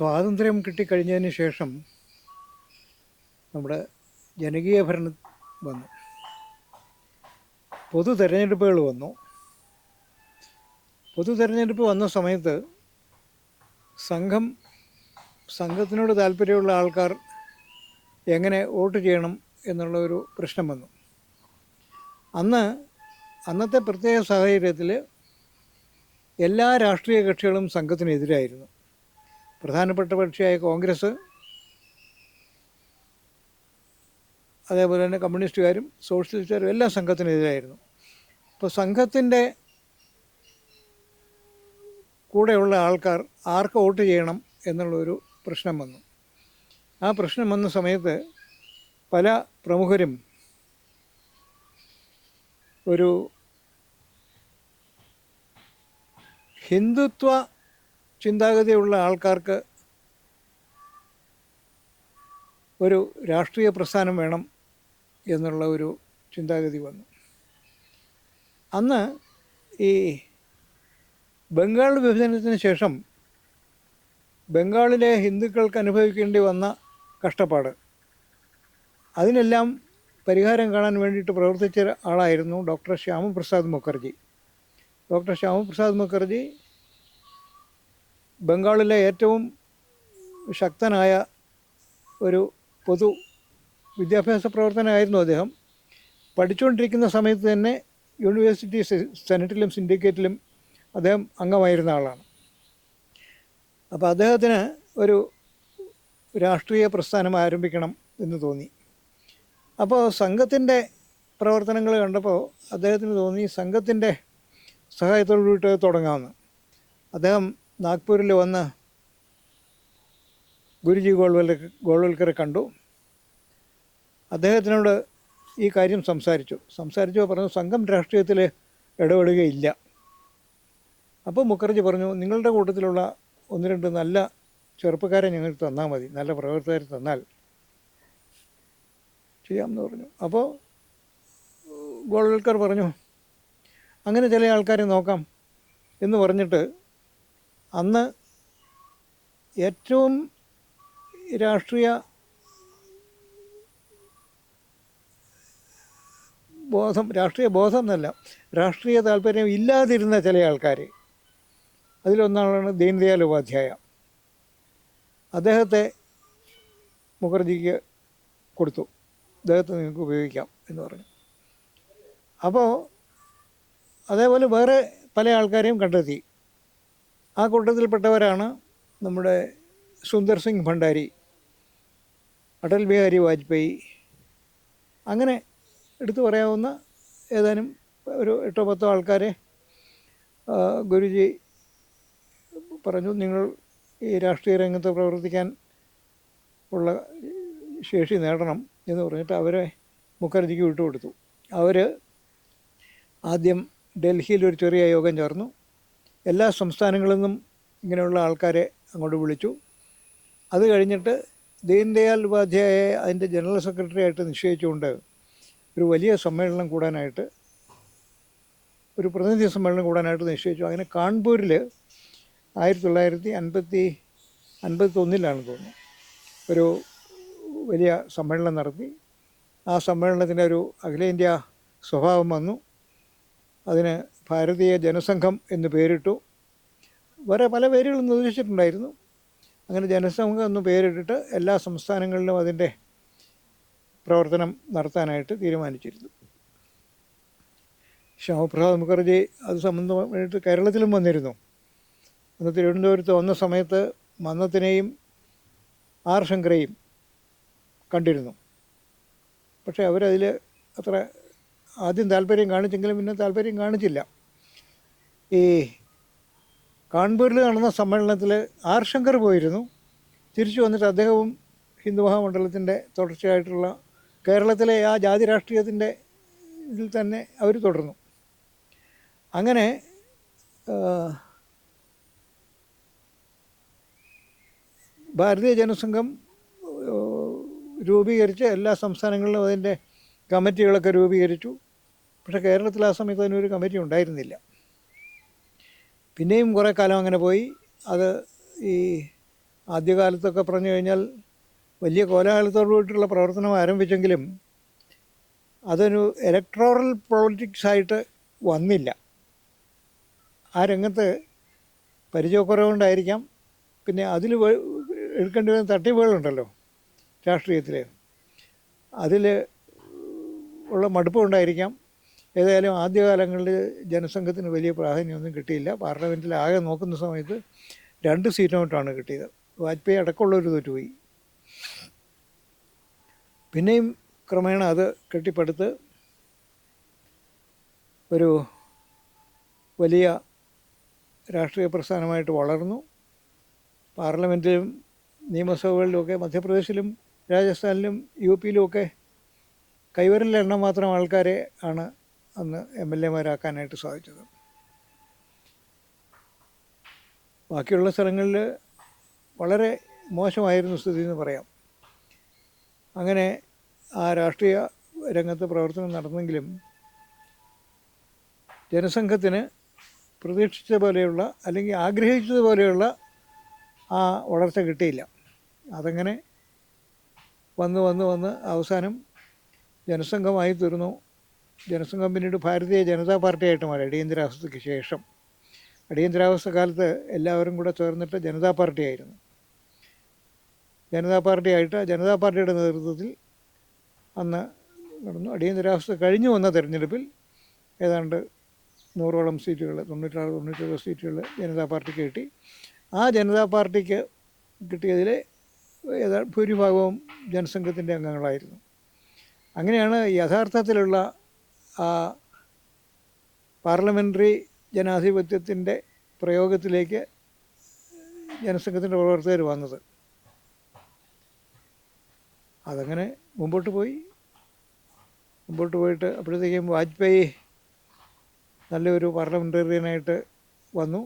സ്വാതന്ത്ര്യം കിട്ടിക്കഴിഞ്ഞതിന് ശേഷം നമ്മുടെ ജനകീയ ഭരണം വന്നു. പൊതു തെരഞ്ഞെടുപ്പുകൾ വന്നു. പൊതു തിരഞ്ഞെടുപ്പ് വന്ന സമയത്ത് സംഘം സംഘത്തിനോട് താല്പര്യമുള്ള ആൾക്കാർ എങ്ങനെ വോട്ട് ചെയ്യണം എന്നുള്ള ഒരു പ്രശ്നം വന്നു. അന്ന് അന്നത്തെ പ്രത്യേക സാഹചര്യത്തിൽ എല്ലാ രാഷ്ട്രീയ കക്ഷികളും സംഘത്തിനെതിരായിരുന്നു. പ്രധാനപ്പെട്ട കക്ഷിയായ കോൺഗ്രസ് അതേപോലെ തന്നെ കമ്മ്യൂണിസ്റ്റുകാരും സോഷ്യലിസ്റ്റുകാരും എല്ലാം സംഘത്തിനെതിരായിരുന്നു. അപ്പോൾ സംഘത്തിന്റെ കൂടെയുള്ള ആൾക്കാർ ആർക്ക് വോട്ട് ചെയ്യണം എന്നുള്ളൊരു പ്രശ്നം വന്നു. ആ പ്രശ്നം വന്ന സമയത്ത് പല പ്രമുഖരും ഒരു ഹിന്ദുത്വ ചിന്താഗതിയുള്ള ആൾക്കാർക്ക് ഒരു രാഷ്ട്രീയ പ്രസ്ഥാനം വേണം എന്നുള്ള ഒരു ചിന്താഗതി വന്നു. അന്ന് ഈ ബംഗാൾ വിഭജനത്തിന് ശേഷം ബംഗാളിലെ ഹിന്ദുക്കൾക്ക് അനുഭവിക്കേണ്ടി വന്ന കഷ്ടപ്പാട്. അതിനെല്ലാം പരിഹാരം കാണാൻ വേണ്ടിയിട്ട് പ്രവർത്തിച്ച ആളായിരുന്നു ഡോക്ടർ ശ്യാമപ്രസാദ് മുഖർജി. ഡോക്ടർ ശ്യാമപ്രസാദ് മുഖർജി ബംഗാളിലെ ഏറ്റവും ശക്തനായ ഒരു പൊതു വിദ്യാഭ്യാസ പ്രവർത്തനമായിരുന്നു അദ്ദേഹം. പഠിച്ചുകൊണ്ടിരിക്കുന്ന സമയത്ത് തന്നെ യൂണിവേഴ്സിറ്റി സെനറ്റിലും സിൻഡിക്കേറ്റിലും അദ്ദേഹം അംഗമായിരുന്ന ആളാണ്. അപ്പോൾ അദ്ദേഹത്തിന് ഒരു രാഷ്ട്രീയ പ്രസ്ഥാനം ആരംഭിക്കണം എന്ന് തോന്നി. അപ്പോൾ സംഘത്തിന്റെ പ്രവർത്തനങ്ങൾ കണ്ടപ്പോൾ അദ്ദേഹത്തിന് തോന്നി സംഘത്തിന്റെ സഹായത്തോടു കൂടിയിട്ട് തുടങ്ങാമെന്ന്. അദ്ദേഹം നാഗ്പൂരിൽ വന്ന് ഗുരുജി ഗോൾവൽ ഗോൾവൽക്കറെ കണ്ടു. അദ്ദേഹത്തിനോട് ഈ കാര്യം സംസാരിച്ചു. സംസാരിച്ചു പറഞ്ഞു സംഘം രാഷ്ട്രീയത്തിൽ ഇടപെടുകയില്ല. അപ്പോൾ മുഖർജി പറഞ്ഞു നിങ്ങളുടെ കൂട്ടത്തിലുള്ള ഒന്ന് രണ്ട് നല്ല ചെറുപ്പക്കാരെ ഞങ്ങൾക്ക് തന്നാൽ മതി നല്ല പ്രവർത്തകരെ തന്നാൽ ചെയ്യാമെന്ന് പറഞ്ഞു. അപ്പോൾ ഗോൾവൽക്കർ പറഞ്ഞു അങ്ങനെ ചില ആൾക്കാരെ നോക്കാം എന്ന് പറഞ്ഞിട്ട് അന്ന് ഏറ്റവും രാഷ്ട്രീയ ബോധം രാഷ്ട്രീയ ബോധം എന്നല്ല രാഷ്ട്രീയ താല്പര്യം ഇല്ലാതിരുന്ന ചില ആൾക്കാർ അതിലൊന്നാണ് ദീൻദയാൽ ഉപാധ്യായ. അദ്ദേഹത്തെ മുഖർജിക്ക് കൊടുത്തു. അദ്ദേഹത്തെ നിങ്ങൾക്ക് ഉപയോഗിക്കാം എന്ന് പറഞ്ഞു. അപ്പോൾ അതേപോലെ വേറെ പല ആൾക്കാരെയും കണ്ടെത്തി. ആ കൂട്ടത്തിൽപ്പെട്ടവരാണ് നമ്മുടെ സുന്ദർ സിംഗ് ഭണ്ഡാരി അടൽ ബിഹാരി വാജ്പേയി. അങ്ങനെ എടുത്തു പറയാവുന്ന ഏതാനും ഒരു എട്ടോ പത്തോ ആൾക്കാരെ ഗുരുജി പറഞ്ഞു നിങ്ങൾ ഈ രാഷ്ട്രീയ രംഗത്ത് പ്രവർത്തിക്കാൻ ഉള്ള ശേഷി നേടണം എന്ന് പറഞ്ഞിട്ട് അവരെ മുഖർജിക്ക് വിട്ടുകൊടുത്തു. അവർ ആദ്യം ഡൽഹിയിൽ ഒരു ചെറിയ യോഗം ചേർന്നു. എല്ലാ സംസ്ഥാനങ്ങളിൽ നിന്നും ഇങ്ങനെയുള്ള ആൾക്കാരെ അങ്ങോട്ട് വിളിച്ചു. അത് കഴിഞ്ഞിട്ട് ദീൻദയാൽ ഉപാധ്യായെ അതിന്റെ ജനറൽ സെക്രട്ടറി ആയിട്ട് നിശ്ചയിച്ചുകൊണ്ട് ഒരു വലിയ സമ്മേളനം കൂടാനായിട്ട് ഒരു പ്രതിനിധി സമ്മേളനം കൂടാനായിട്ട് നിശ്ചയിച്ചു. അങ്ങനെ കാൺപൂരിൽ ആയിരത്തി തൊള്ളായിരത്തി അൻപത്തി അൻപത്തൊന്നിലാണ് തോന്നുന്നു. ഒരു വലിയ സമ്മേളനം നടത്തി. ആ സമ്മേളനത്തിന്റെ ഒരു അഖിലേന്ത്യാ സ്വഭാവം വന്നു. അതിന് ഭാരതീയ ജനസംഘം എന്ന് പേരിട്ടു. വേറെ പല പേരുകളും നിർദ്ദേശിച്ചിട്ടുണ്ടായിരുന്നു. അങ്ങനെ ജനസംഘം എന്ന് പേരിട്ടിട്ട് എല്ലാ സംസ്ഥാനങ്ങളിലും അതിന്റെ പ്രവർത്തനം നടത്താനായിട്ട് തീരുമാനിച്ചിരുന്നു. ശ്യാമപ്രസാദ് മുഖർജി അത് സംബന്ധമായിട്ട് കേരളത്തിലും വന്നിരുന്നു. അന്ന് തിരുവനന്തപുരത്ത് വന്ന സമയത്ത് മന്നത്തിനെയും ആർ ശങ്കരയും കണ്ടിരുന്നു. പക്ഷേ അവരതിൽ അത്ര ആദ്യം താല്പര്യം കാണിച്ചെങ്കിലും പിന്നെ താല്പര്യം കാണിച്ചില്ല. ഈ കാൺപൂരിൽ നടന്ന സമ്മേളനത്തിൽ ആർ ശങ്കർ പോയിരുന്നു. തിരിച്ചു വന്നിട്ട് അദ്ദേഹവും ഹിന്ദു മഹാമണ്ഡലത്തിന്റെ തുടർച്ചയായിട്ടുള്ള കേരളത്തിലെ ആ ജാതി രാഷ്ട്രീയത്തിന്റെ ഇതിൽ തന്നെ അവർ തുടർന്നു. അങ്ങനെ ഭാരതീയ ജനസംഘം രൂപീകരിച്ച് എല്ലാ സംസ്ഥാനങ്ങളിലും അതിന്റെ കമ്മിറ്റികളൊക്കെ രൂപീകരിച്ചു. പക്ഷേ കേരളത്തിൽ ആ സമയത്ത് അതിനൊരു കമ്മിറ്റി ഉണ്ടായിരുന്നില്ല. പിന്നെയും കുറേ കാലം അങ്ങനെ പോയി. അത് ഈ ആദ്യകാലത്തൊക്കെ പറഞ്ഞു കഴിഞ്ഞാൽ വലിയ കോലാഹലത്തോടു കൂടിയിട്ടുള്ള പ്രവർത്തനം ആരംഭിച്ചെങ്കിലും അതൊരു ഇലക്ട്രോറൽ പൊളിറ്റിക്സ് ആയിട്ട് വന്നില്ല. ആ രംഗത്ത് പരിചയക്കുറവുണ്ടായിരിക്കാം. പിന്നെ അതിൽ എടുക്കേണ്ടി വരുന്ന തട്ടിപ്പുകളുണ്ടല്ലോ രാഷ്ട്രീയത്തിൽ അതിൽ ഉള്ള മടുപ്പുണ്ടായിരിക്കാം. ഏതായാലും ആദ്യകാലങ്ങളിൽ ജനസംഘത്തിന് വലിയ പ്രാധാന്യമൊന്നും കിട്ടിയില്ല. പാർലമെന്റിൽ ആകെ നോക്കുന്ന സമയത്ത് രണ്ട് സീറ്റോട്ടാണ് കിട്ടിയത്. വാജ്പേയി അടക്കമുള്ളവർ തോറ്റുപോയി. പിന്നെയും ക്രമേണ അത് കെട്ടിപ്പടുത്ത് ഒരു വലിയ രാഷ്ട്രീയ പ്രസ്ഥാനമായിട്ട് വളർന്നു. പാർലമെന്റിലും നിയമസഭകളിലുമൊക്കെ മധ്യപ്രദേശിലും രാജസ്ഥാനിലും യു പിയിലുമൊക്കെ കൈവരലെണ്ണം മാത്രം ആൾക്കാരെ ആണ് അന്ന് എം എൽ എമാരാക്കാനായിട്ട് സാധിച്ചത്. ബാക്കിയുള്ള സ്ഥലങ്ങളിൽ വളരെ മോശമായിരുന്നു സ്ഥിതി എന്ന് പറയാം. അങ്ങനെ ആ രാഷ്ട്രീയ രംഗത്ത് പ്രവർത്തനം നടന്നെങ്കിലും ജനസംഘത്തിന് പ്രതീക്ഷിച്ച പോലെയുള്ള അല്ലെങ്കിൽ ആഗ്രഹിച്ചതുപോലെയുള്ള ആ വളർച്ച കിട്ടിയില്ല. അതങ്ങനെ വന്ന് വന്ന് വന്ന് അവസാനം ജനസംഘമായി തീർന്നു ജനസംഘം പിന്നീട് ഭാരതീയ ജനതാ പാർട്ടിയായിട്ട് മാറി. അടിയന്തരാവസ്ഥയ്ക്ക് ശേഷം. അടിയന്തരാവസ്ഥ കാലത്ത് എല്ലാവരും കൂടെ ചേർന്നിട്ട് ജനതാ പാർട്ടിയായിരുന്നു. ജനതാ പാർട്ടിയായിട്ട് ജനതാ പാർട്ടിയുടെ നേതൃത്വത്തിൽ അന്ന് നടന്നു. അടിയന്തരാവസ്ഥ കഴിഞ്ഞു വന്ന തെരഞ്ഞെടുപ്പിൽ ഏതാണ്ട് നൂറോളം സീറ്റുകൾ തൊണ്ണൂറ്റാറ് തൊണ്ണൂറ്റേഴ് സീറ്റുകൾ ജനതാ പാർട്ടിക്ക് കിട്ടി. ആ ജനതാ പാർട്ടിക്ക് കിട്ടിയതിൽ ഏതാ ഭൂരിഭാഗവും ജനസംഘത്തിന്റെ അംഗങ്ങളായിരുന്നു. അങ്ങനെയാണ് യഥാർത്ഥത്തിലുള്ള പാർലമെന്ററി ജനാധിപത്യത്തിന്റെ പ്രയോഗത്തിലേക്ക് ജനസംഘത്തിന്റെ പ്രവർത്തകർ വന്നത്. അതങ്ങനെ മുമ്പോട്ട് പോയി. മുമ്പോട്ട് പോയിട്ട് അപ്പോഴത്തേക്കും വാജ്പേയി നല്ലൊരു പാർലമെന്റേറിയനായിട്ട് വന്നു.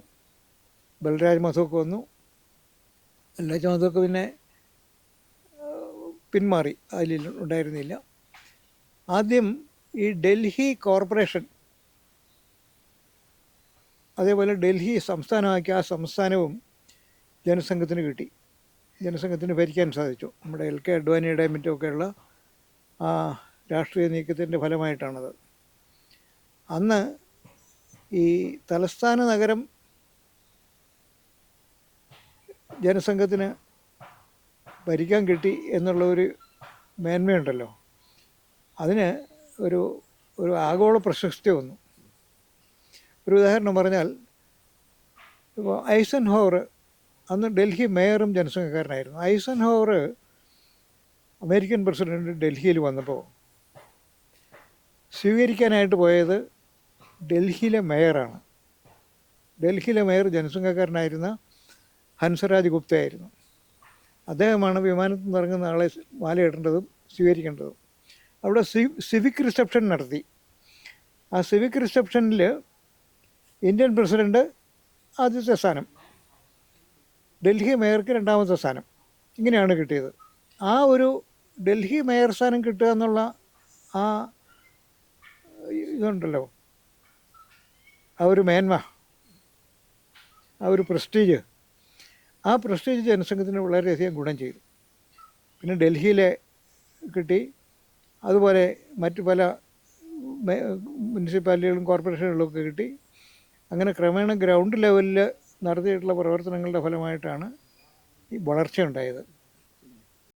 ബൽരാജ് മധോക്ക് വന്നു. ബൽരാജ് മധോക്ക് പിന്നെ പിന്മാറി. അതിൽ ഉണ്ടായിരുന്നില്ല. ആദ്യം ഈ ഡൽഹി കോർപ്പറേഷൻ അതേപോലെ ഡൽഹി സംസ്ഥാനമാക്കി ആ സംസ്ഥാനവും ജനസംഘത്തിന് കിട്ടി. ജനസംഘത്തിന് ഭരിക്കാൻ സാധിച്ചു. നമ്മുടെ എൽ കെ അഡ്വാനിയുടെ മറ്റുമൊക്കെയുള്ള ആ രാഷ്ട്രീയ നീക്കത്തിന്റെ ഫലമായിട്ടാണത്. അന്ന് ഈ തലസ്ഥാന നഗരം ജനസംഘത്തിന് ഭരിക്കാൻ കിട്ടി എന്നുള്ള ഒരു മേന്മയുണ്ടല്ലോ. അതിന് ഒരു ഒരു ആഗോള പ്രശസ്തി വന്നു. ഒരു ഉദാഹരണം പറഞ്ഞാൽ ഇപ്പോൾ ഐസൻ ഹോവർ അന്ന് ഡൽഹി മേയറും ജനസംഘക്കാരനായിരുന്നു. ഐസൻ ഹോവർ അമേരിക്കൻ പ്രസിഡന്റ് ഡൽഹിയിൽ വന്നപ്പോൾ സ്വീകരിക്കാനായിട്ട് പോയത് ഡൽഹിയിലെ മേയറാണ്. ഡൽഹിയിലെ മേയർ ജനസംഘക്കാരനായിരുന്ന ഹൻസരാജ് ഗുപ്തയായിരുന്നു. അദ്ദേഹമാണ് വിമാനത്തിൽ നിന്ന് ഇറങ്ങുന്ന ആളെ മാലയിടേണ്ടതും സ്വീകരിക്കേണ്ടതും. അവിടെ സിവിക് റിസപ്ഷൻ നടത്തി. ആ സിവിക് റിസപ്ഷനിൽ ഇന്ത്യൻ പ്രസിഡന്റ് ആദ്യത്തെ സ്ഥാനം. ഡൽഹി മേയർക്ക് രണ്ടാമത്തെ സ്ഥാനം. ഇങ്ങനെയാണ് കിട്ടിയത്. ആ ഒരു ഡൽഹി മേയർ സ്ഥാനം കിട്ടുക എന്നുള്ള ആ ഇതുണ്ടല്ലോ. ആ ഒരു മേന്മ ആ ഒരു പ്രസ്റ്റീജ് ആ പ്രസ്റ്റീജ് ജനസംഘത്തിന് വളരെയധികം ഗുണം ചെയ്തു. പിന്നെ ഡൽഹിയിലെ കിട്ടി അതുപോലെ മറ്റു പല മുനിസിപ്പാലിറ്റികളും കോർപ്പറേഷനുകളും ഒക്കെ കിട്ടി. അങ്ങനെ ക്രമേണ ഗ്രൗണ്ട് ലെവലിൽ നടത്തിയിട്ടുള്ള പ്രവർത്തനങ്ങളുടെ ഫലമായിട്ടാണ് ഈ വളർച്ച ഉണ്ടായത്